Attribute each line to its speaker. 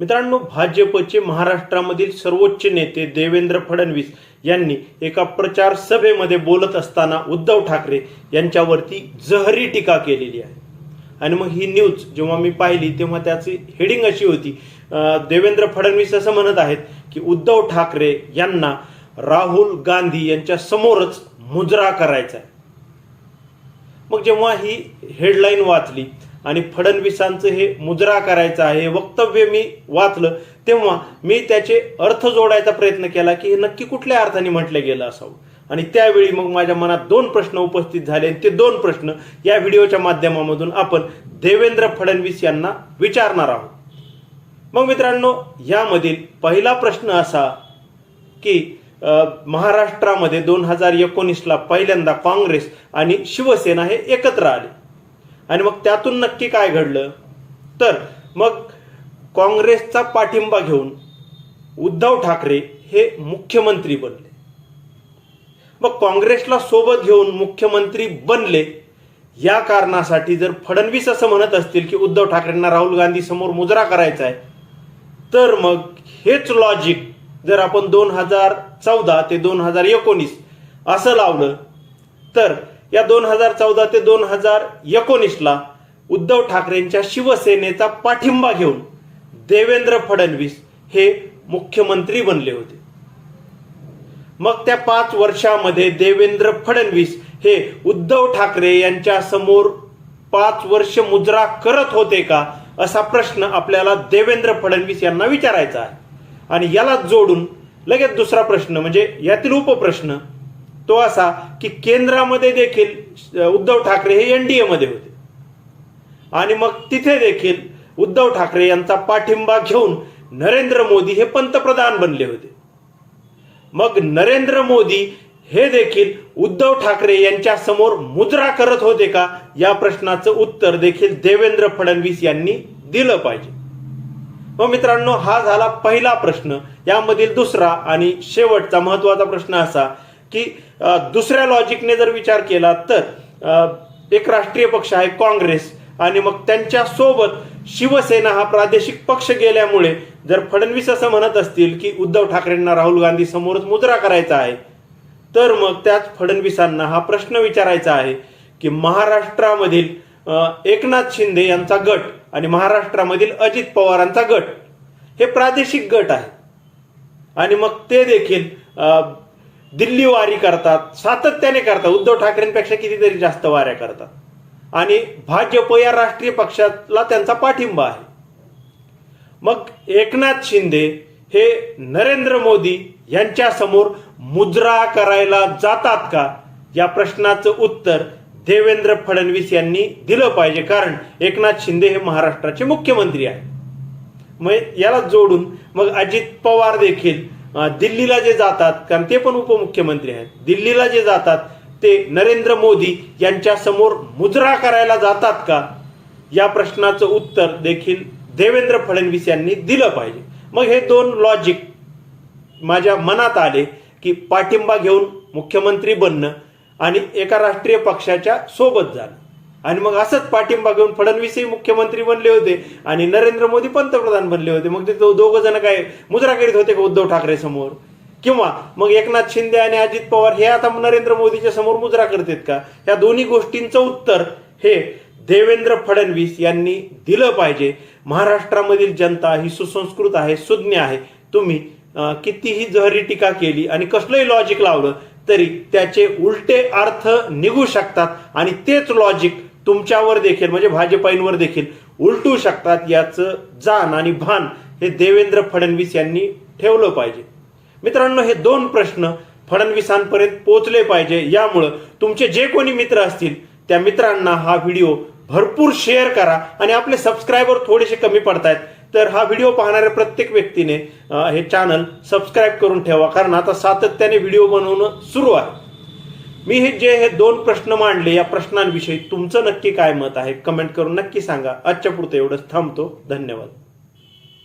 Speaker 1: मित्रांनो भाजपचे महाराष्ट्रामधील सर्वोच्च नेते देवेंद्र फडणवीस यांनी एका प्रचार सभेमध्ये बोलत असताना उद्धव ठाकरे यांच्यावरती जहरी टीका केलेली आहे. आणि मग ही न्यूज जेव्हा मी पाहिली तेव्हा त्याची हेडिंग अशी होती देवेंद्र फडणवीस असं म्हणत आहेत की उद्धव ठाकरे यांना राहुल गांधी यांच्या समोरच मुजरा करायचा आहे. मग जेव्हा ही हेडलाईन वाचली आणि फडणवीसांचं हे मुजरा करायचं आहे वक्तव्य मी वाचलं तेव्हा मी त्याचे अर्थ जोडायचा प्रयत्न केला की हे नक्की कुठल्या अर्थाने म्हटलं गेलं असावं. आणि त्यावेळी मग माझ्या मनात दोन प्रश्न उपस्थित झाले आणि ते दोन प्रश्न या व्हिडिओच्या माध्यमामधून आपण देवेंद्र फडणवीस यांना विचारणार आहोत. मग मित्रांनो यामधील पहिला प्रश्न असा की महाराष्ट्रामध्ये दोन हजार एकोणीसला पहिल्यांदा काँग्रेस आणि शिवसेना हे एकत्र आले. आणि मग त्यातून नक्की काय घडलं? तर मग काँग्रेसचा पाठिंबा घेऊन उद्धव ठाकरे हे मुख्यमंत्री बनले. मग काँग्रेसला सोबत घेऊन मुख्यमंत्री बनले या कारणासाठी जर फडणवीस असं म्हणत असतील की उद्धव ठाकरेंना राहुल गांधी समोर मुजरा करायचा आहे तर मग हेच लॉजिक जर आपण दोन हजार चौदा ते दोन हजार एकोणीस असं लावलं तर या दोन हजार चौदा ते दोन हजार एकोणीसला उद्धव ठाकरेंच्या शिवसेनेचा पाठिंबा घेऊन देवेंद्र फडणवीस हे मुख्यमंत्री बनले होते. मग त्या पाच वर्षामध्ये देवेंद्र फडणवीस हे उद्धव ठाकरे यांच्या समोर पाच वर्ष मुजरा करत होते का असा प्रश्न आपल्याला देवेंद्र फडणवीस यांना विचारायचा आहे. आणि याला जोडून लगेच दुसरा प्रश्न म्हणजे यातील उपप्रश्न तो असा की केंद्रामध्ये देखील उद्धव ठाकरे हे एनडीए मध्ये होते. आणि मग तिथे देखील उद्धव ठाकरे यांचा पाठिंबा घेऊन नरेंद्र मोदी हे पंतप्रधान बनले होते. मग नरेंद्र मोदी हे देखील उद्धव ठाकरे यांच्या समोर मुजरा करत होते का? या प्रश्नाचं उत्तर देखील देवेंद्र फडणवीस यांनी दिलं पाहिजे. मग मित्रांनो हा झाला पहिला प्रश्न. यामधील दुसरा आणि शेवटचा महत्त्वाचा प्रश्न असा की दुसऱ्या लॉजिकने जर विचार केला तर एक राष्ट्रीय पक्ष आहे काँग्रेस. आणि मग त्यांच्यासोबत शिवसेना हा प्रादेशिक पक्ष गेल्यामुळे जर फडणवीस असं म्हणत असतील की उद्धव ठाकरेंना राहुल गांधी समोरच मुजरा करायचा आहे तर मग त्याच फडणवीसांना हा प्रश्न विचारायचा आहे की महाराष्ट्रामधील एकनाथ शिंदे यांचा गट आणि महाराष्ट्रामधील अजित पवारांचा गट हे प्रादेशिक गट आहे. आणि मग ते देखील दिल्ली वारी करतात सातत्याने करतात. उद्धव ठाकरेंपेक्षा कितीतरी जास्त वाऱ्या करतात. आणि भाजप या राष्ट्रीय पक्षाला त्यांचा पाठिंबा आहे. मग एकनाथ शिंदे हे नरेंद्र मोदी यांच्यासमोर मुजरा करायला जातात का? या प्रश्नाचं उत्तर देवेंद्र फडणवीस यांनी दिलं पाहिजे. कारण एकनाथ शिंदे हे महाराष्ट्राचे मुख्यमंत्री आहे मग याला जोडून मग अजित पवार देखील दिल्लीला जे जातात कारण ते पण उपमुख्यमंत्री आहेत दिल्लीला जे जातात ते नरेंद्र मोदी यांच्या समोर मुजरा करायला जातात का? या प्रश्नाचं उत्तर देखील देवेंद्र फडणवीस यांनी दिलं पाहिजे. मग हे दोन लॉजिक माझ्या मनात आले की पाठिंबा घेऊन मुख्यमंत्री बनणं आणि एका राष्ट्रीय पक्षाच्या सोबत जाणं. आणि मग असंच पाठिंबा घेऊन फडणवीसही मुख्यमंत्री बनले होते आणि नरेंद्र मोदी पंतप्रधान बनले होते. मग ते दोघं जण काय मुजरा करीत होते का उद्धव ठाकरे समोर? किंवा मग एकनाथ शिंदे आणि अजित पवार हे आता नरेंद्र मोदीच्या समोर मुजरा करतात का? या दोन्ही गोष्टींचं उत्तर हे देवेंद्र फडणवीस यांनी दिलं पाहिजे. महाराष्ट्रामधील जनता ही सुसंस्कृत आहे सुज्ञ आहे. तुम्ही कितीही जहरी टीका केली आणि कसलंही लॉजिक लावलं तरी त्याचे उलटे अर्थ निघू शकतात आणि तेच लॉजिक तुमच्यावर देखील म्हणजे भाजपाईंवर देखील उलटू शकतात याचं जाण आणि भान हे देवेंद्र फडणवीस यांनी ठेवलं पाहिजे. मित्रांनो हे दोन प्रश्न फडणवीसांपर्यंत पोहोचले पाहिजे. यामुळं तुमचे जे कोणी मित्र असतील त्या मित्रांना हा व्हिडिओ भरपूर शेअर करा आणि आपले सबस्क्रायबर थोडेसे कमी पडतायत. तर हा व्हिडिओ पाहणाऱ्या प्रत्येक व्यक्तीने हे चॅनल सबस्क्राईब करून ठेवा कारण आता सातत्याने व्हिडिओ बनवणं सुरू आहे. मी हे जे हे दोन प्रश्न मांडले या प्रश्नांविषयी तुमचं नक्की काय मत आहे कमेंट करून नक्की सांगा. आजच्या पुरतं एवढंच. थांबतो. धन्यवाद.